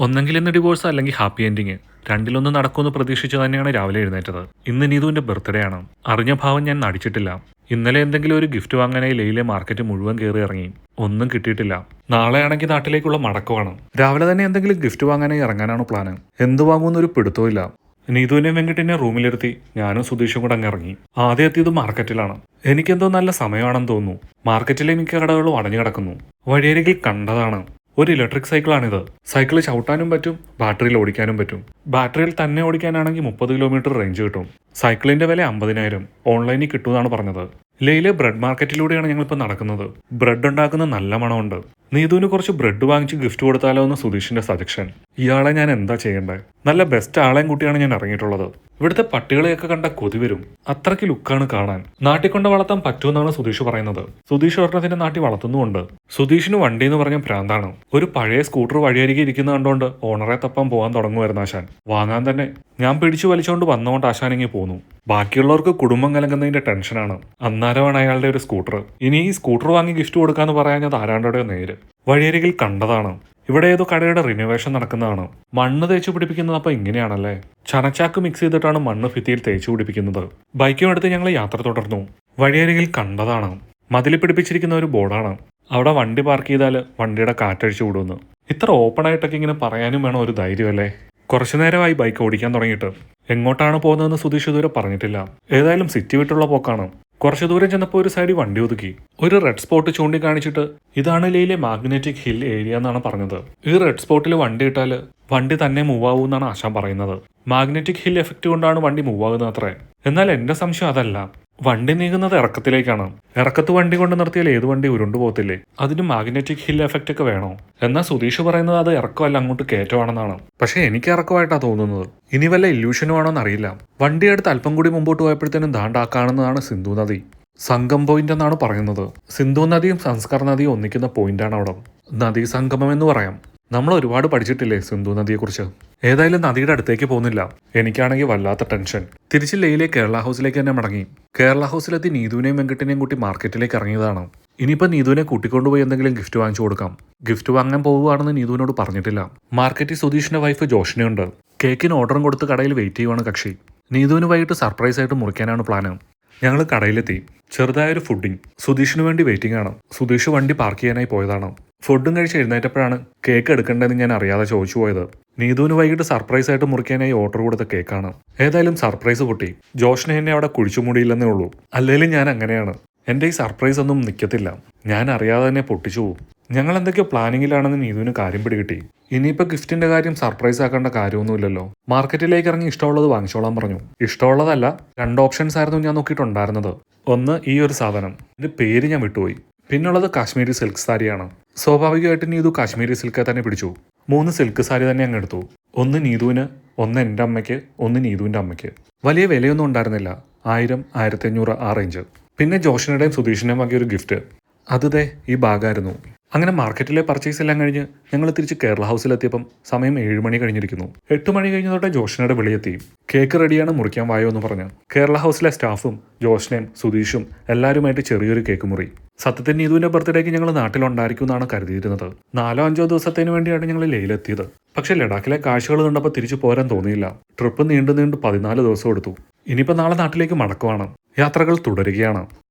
ഒന്നെങ്കിൽ ഇന്ന് ഡിവോഴ്സ് അല്ലെങ്കിൽ ഹാപ്പി എൻഡിങ് രണ്ടിലൊന്നും നടക്കുമെന്ന് പ്രതീക്ഷിച്ച് തന്നെയാണ് രാവിലെ എഴുന്നേറ്റത്. ഇന്ന് നീതുവിന്റെ ബർത്ത്ഡേ ആണ്. അറിഞ്ഞ ഭാവം ഞാൻ നടിച്ചിട്ടില്ല. ഇന്നലെ എന്തെങ്കിലും ഒരു ഗിഫ്റ്റ് വാങ്ങാനായി ലെയിലെ മാർക്കറ്റ് മുഴുവൻ കയറി ഇറങ്ങി. ഒന്നും കിട്ടിയിട്ടില്ല. നാളെയാണെങ്കിൽ നാട്ടിലേക്കുള്ള മടക്കമാണ്. രാവിലെ തന്നെ എന്തെങ്കിലും ഗിഫ്റ്റ് വാങ്ങാനായി ഇറങ്ങാനാണ് പ്ലാന് എന്ത് വാങ്ങുമെന്നൊരു പിടുത്തമില്ല നീതുവിനെ വെങ്കിട്ടിനെ റൂമിലിരുത്തി ഞാനും സുധീഷും കൂടെ അങ്ങ് ഇറങ്ങി. ആദ്യം എത്തിയത് മാർക്കറ്റിലാണ് എനിക്കെന്തോ നല്ല സമയമാണെന്ന് തോന്നുന്നു. മാർക്കറ്റിലെ മിക്ക കടകളും അടഞ്ഞു കിടക്കുന്നു. വഴിയരികിൽ കണ്ടതാണ്. ഒരു ഇലക്ട്രിക് സൈക്കിളാണിത്. സൈക്കിൾ ചവിട്ടാനും പറ്റും ബാറ്ററിയിൽ ഓടിക്കാനും പറ്റും. ബാറ്ററിയിൽ തന്നെ ഓടിക്കാനാണെങ്കിൽ മുപ്പത് കിലോമീറ്റർ റേഞ്ച് കിട്ടും. സൈക്കിളിന്റെ വില അമ്പതിനായിരം. ഓൺലൈനിൽ കിട്ടുമെന്നാണ് പറഞ്ഞത്. ലേയിലെ ബ്രെഡ് മാർക്കറ്റിലൂടെയാണ് ഞങ്ങളിപ്പോൾ നടക്കുന്നത്. ബ്രെഡ് ഉണ്ടാക്കുന്ന നല്ല മണമുണ്ട്. നീതുവിന് കുറച്ച് ബ്രെഡ് വാങ്ങിച്ച് ഗിഫ്റ്റ് കൊടുത്താലോ എന്ന് സുധീഷിന്റെ സജഷൻ ഇയാളെ ഞാൻ എന്താ ചെയ്യേണ്ടത് നല്ല ബെസ്റ്റ് ആളെയും കൂട്ടിയാണ് ഞാൻ ഇറങ്ങിയിട്ടുള്ളത്. ഇവിടുത്തെ പട്ടികളെയൊക്കെ കണ്ട കൊതി വരും. അത്രയ്ക്ക് ലുക്കാണ് കാണാൻ. നാട്ടിൽ കൊണ്ട് വളർത്താൻ പറ്റുമെന്നാണ് സുധീഷ് പറയുന്നത്. സുധീഷ് ഒരെണ്ണത്തിന്റെ നാട്ടിൽ വളർത്തുന്നുമുണ്ട്. സുധീഷിന് വണ്ടി എന്ന് പറഞ്ഞ ഭ്രാന്താണ്. ഒരു പഴയ സ്കൂട്ടർ വഴിയരികെ ഇരിക്കുന്ന കണ്ടോണ്ട് ഓണറെ തപ്പാൻ പോകാൻ തുടങ്ങുമായിരുന്നു ആശാൻ. വാങ്ങാൻ തന്നെ. ഞാൻ പിടിച്ചു വലിച്ചുകൊണ്ട് വന്നുകൊണ്ട് ഇങ്ങനെ പോന്നു. ബാക്കിയുള്ളവർക്ക് കുടുംബം കലങ്ങുന്നതിന്റെ ടെൻഷനാണ് അന്നേരമാണ് അയാളുടെ ഒരു സ്കൂട്ടർ ഇനി ഈ സ്കൂട്ടർ വാങ്ങി ഗിഫ്റ്റ് കൊടുക്കാന്ന് പറയാഞ്ഞത് ആരാണ്ടോടെ നേര്. വഴിയരികിൽ കണ്ടതാണ്. ഇവിടെ ഏതോ കടയുടെ റിനോവേഷൻ നടക്കുന്നതാണ്. മണ്ണ് തേച്ചു പിടിപ്പിക്കുന്നത് അപ്പൊ ഇങ്ങനെയാണല്ലേ? ചനച്ചാക്ക് മിക്സ് ചെയ്തിട്ടാണ് മണ്ണ് ഭിത്തിയിൽ തേച്ചു പിടിപ്പിക്കുന്നത്. ബൈക്കും എടുത്ത് ഞങ്ങൾ യാത്ര തുടർന്നു. വഴിയരികിൽ കണ്ടതാണ്. മതിൽ പിടിപ്പിച്ചിരിക്കുന്ന ഒരു ബോർഡാണ്. അവിടെ വണ്ടി പാർക്ക് ചെയ്താൽ വണ്ടിയുടെ കാറ്റഴിച്ചു വിടുമെന്ന് ഇത്ര ഓപ്പൺ ആയിട്ടൊക്കെ ഇങ്ങനെ പറയാനും വേണം ഒരു ധൈര്യമല്ലേ? കുറച്ചു നേരമായി ബൈക്ക് ഓടിക്കാൻ തുടങ്ങിയിട്ട്. എങ്ങോട്ടാണ് പോകുന്നതെന്ന് സുധീഷ് ഇതുവരെ പറഞ്ഞിട്ടില്ല. ഏതായാലും സിറ്റി വിട്ടുള്ള പോക്കാണ്. കുറച്ചു ദൂരം ചെന്നപ്പോൾ ഒരു സൈഡിൽ വണ്ടി ഒതുക്കി. ഒരു റെഡ് സ്പോട്ട് ചൂണ്ടിക്കാണിച്ചിട്ട് ഇതാണ് ലേയിലെ മാഗ്നറ്റിക് ഹിൽ ഏരിയ എന്നാണ് പറഞ്ഞത്. ഈ റെഡ് സ്പോട്ടിൽ വണ്ടി ഇട്ടാൽ വണ്ടി തന്നെ മൂവ് ആവും എന്നാണ് ആശാൻ പറയുന്നത്. മാഗ്നറ്റിക് ഹിൽ എഫക്റ്റ് കൊണ്ടാണ് വണ്ടി മൂവ് ആകുന്നത് അത്രേ. എന്നാൽ എന്റെ സംശയം അതല്ല. വണ്ടി നീങ്ങുന്നത് ഇറക്കത്തിലേക്കാണ്. ഇറക്കത്ത് വണ്ടി കൊണ്ട് നിർത്തിയാൽ ഏത് വണ്ടി ഉരുണ്ടു പോകത്തില്ലേ? അതിന് മാഗ്നറ്റിക് ഹിൽ എഫക്റ്റ് ഒക്കെ വേണോ? എന്നാൽ സുധീഷ് പറയുന്നത് അത് ഇറക്കമല്ല അങ്ങോട്ട് കയറ്റമാണെന്നാണ്. പക്ഷേ എനിക്ക് ഇറക്കമായിട്ടാണ് തോന്നുന്നത്. ഇനി വല്ല ഇല്യൂഷനും ആണോന്ന് അറിയില്ല വണ്ടി അടുത്ത് അല്പം കൂടി മുമ്പോട്ട് പോയപ്പോഴത്തേനും ദാണ്ടാ കാണുന്നതാണ് സിന്ധു നദി. സംഗം പോയിന്റ് എന്നാണ് പറയുന്നത്. സിന്ധു നദിയും സംസ്കർ നദിയും ഒന്നിക്കുന്ന പോയിന്റാണ് അവിടെ. നദീ സംഗമം എന്ന് പറയാം. നമ്മൾ ഒരുപാട് പഠിച്ചിട്ടില്ലേ സിന്ധു നദിയെക്കുറിച്ച്? ഏതായാലും നദിയുടെ അടുത്തേക്ക് പോകുന്നില്ല. എനിക്കാണെങ്കിൽ വല്ലാത്ത ടെൻഷൻ. തിരിച്ച് ലേയിലെ കേരള ഹൗസിലേക്ക് തന്നെ മടങ്ങി. കേരള ഹൗസിലെത്തി നീതുവിനെയും വെങ്കട്ടിനെയും കൂട്ടി മാർക്കറ്റിലേക്ക് ഇറങ്ങിയതാണ്. ഇനിയിപ്പോൾ നീതുവിനെ കൂട്ടിക്കൊണ്ടുപോയി എന്തെങ്കിലും ഗിഫ്റ്റ് വാങ്ങിച്ചു കൊടുക്കാം. ഗിഫ്റ്റ് വാങ്ങാൻ പോവുകയാണെന്ന് നീതുവിനോട് പറഞ്ഞിട്ടില്ല. മാർക്കറ്റിൽ സുധീഷിന്റെ വൈഫ് ജോഷിനുണ്ട് കേക്കിന് ഓർഡറും കൊടുത്ത് കടയിൽ വെയിറ്റ് ചെയ്യുവാണ് കക്ഷി. നീതുവിന് വൈകിട്ട് സർപ്രൈസ് ആയിട്ട് മുറിക്കാനാണ് പ്ലാന്. ഞങ്ങൾ കടയിലെത്തി. ചെറുതായൊരു ഫുഡിങ്. സുധീഷിന് വേണ്ടി വെയിറ്റിംഗ് ആണ്. സുധീഷ് വണ്ടി പാർക്ക് ചെയ്യാനായി പോയതാണ്. ഫുഡും കഴിച്ച് എഴുന്നേറ്റപ്പോഴാണ് കേക്ക് എടുക്കേണ്ടതെന്ന് ഞാൻ അറിയാതെ ചോദിച്ചു പോയത്. നീതുവിന് വൈകിട്ട് സർപ്രൈസ് ആയിട്ട് മുറിക്കാനായി ഓർഡർ കൊടുത്ത കേക്കാണ്. ഏതായാലും സർപ്രൈസ് പൊട്ടി ജോഷിനെ എന്നെ അവിടെ കുഴിച്ചു മൂടിയില്ലെന്നേ ഉള്ളൂ. അല്ലെങ്കിലും ഞാൻ അങ്ങനെയാണ്. എന്റെ ഈ സർപ്രൈസ് ഒന്നും നിൽക്കത്തില്ല ഞാൻ അറിയാതെ തന്നെ പൊട്ടിച്ചു പോകും ഞങ്ങൾ എന്തൊക്കെയോ പ്ലാനിങ്ങിലാണെന്ന് നീതുവിന് കാര്യം പിടികിട്ടി. ഇനിയിപ്പോൾ ഗിഫ്റ്റിന്റെ കാര്യം സർപ്രൈസ് ആക്കേണ്ട കാര്യമൊന്നുമില്ലല്ലോ. മാർക്കറ്റിലേക്ക് ഇറങ്ങി ഇഷ്ടമുള്ളത് വാങ്ങിച്ചോളാൻ പറഞ്ഞു. ഇഷ്ടമുള്ളതല്ല രണ്ട് ഓപ്ഷൻസ് ആയിരുന്നു ഞാൻ നോക്കിയിട്ടുണ്ടായിരുന്നത്. ഒന്ന് ഈ ഒരു സാധനം. ഇതിന്റെ പേര് ഞാൻ വിട്ടുപോയി. പിന്നുള്ളത് കാശ്മീരി സിൽക്ക് സാരിയാണ്. സ്വാഭാവികമായിട്ട് നീതു കാശ്മീരി സിൽക്ക് തന്നെ പിടിച്ചു. മൂന്ന് സിൽക്ക് സാരി തന്നെ അങ്ങ് എടുത്തു. ഒന്ന് നീതുവിന് ഒന്ന് എന്റെ അമ്മയ്ക്ക് ഒന്ന് നീതുവിന്റെ അമ്മയ്ക്ക്. വലിയ വിലയൊന്നും ഉണ്ടായിരുന്നില്ല. ആയിരം ആയിരത്തി അഞ്ഞൂറ് ആ റേഞ്ച് പിന്നെ ജോഷിനുടേയും സുധീഷിന്റെയും ഒരു ഗിഫ്റ്റ് അത് ഈ ബാഗായിരുന്നു അങ്ങനെ മാർക്കറ്റിലെ പർച്ചേസ് എല്ലാം കഴിഞ്ഞ് ഞങ്ങൾ തിരിച്ച് കേരള ഹൗസിലെത്തിയപ്പം സമയം ഏഴ് മണി കഴിഞ്ഞിരിക്കുന്നു. എട്ട് മണി കഴിഞ്ഞതോടെ ജോഷിനയുടെ വിളിയെത്തി. കേക്ക് റെഡിയാണ് മുറിക്കാൻ വായോ എന്ന് പറഞ്ഞ്. കേരള ഹൗസിലെ സ്റ്റാഫും ജോഷിനെയും സുധീഷും എല്ലാവരുമായിട്ട് ചെറിയൊരു കേക്ക് മുറി. സത്യത്തിൽ നീതുവിന്റെ ബർത്ത്ഡേക്ക് ഞങ്ങൾ നാട്ടിലുണ്ടായിരിക്കും എന്നാണ് കരുതിയിരുന്നത്. നാലോ അഞ്ചോ ദിവസത്തിന് വേണ്ടിയാണ് ഞങ്ങൾ ലേയിലെത്തിയത്. പക്ഷെ ലഡാക്കിലെ കാഴ്ചകൾ കണ്ടപ്പോൾ തിരിച്ചു പോരാൻ തോന്നിയില്ല. ട്രിപ്പ് നീണ്ടു നീണ്ടു പതിനാല് ദിവസം എടുത്തു. ഇനിയിപ്പോൾ നാളെ നാട്ടിലേക്ക് മടക്കുവാണ്. യാത്രകൾ തുടരുകയാണ്.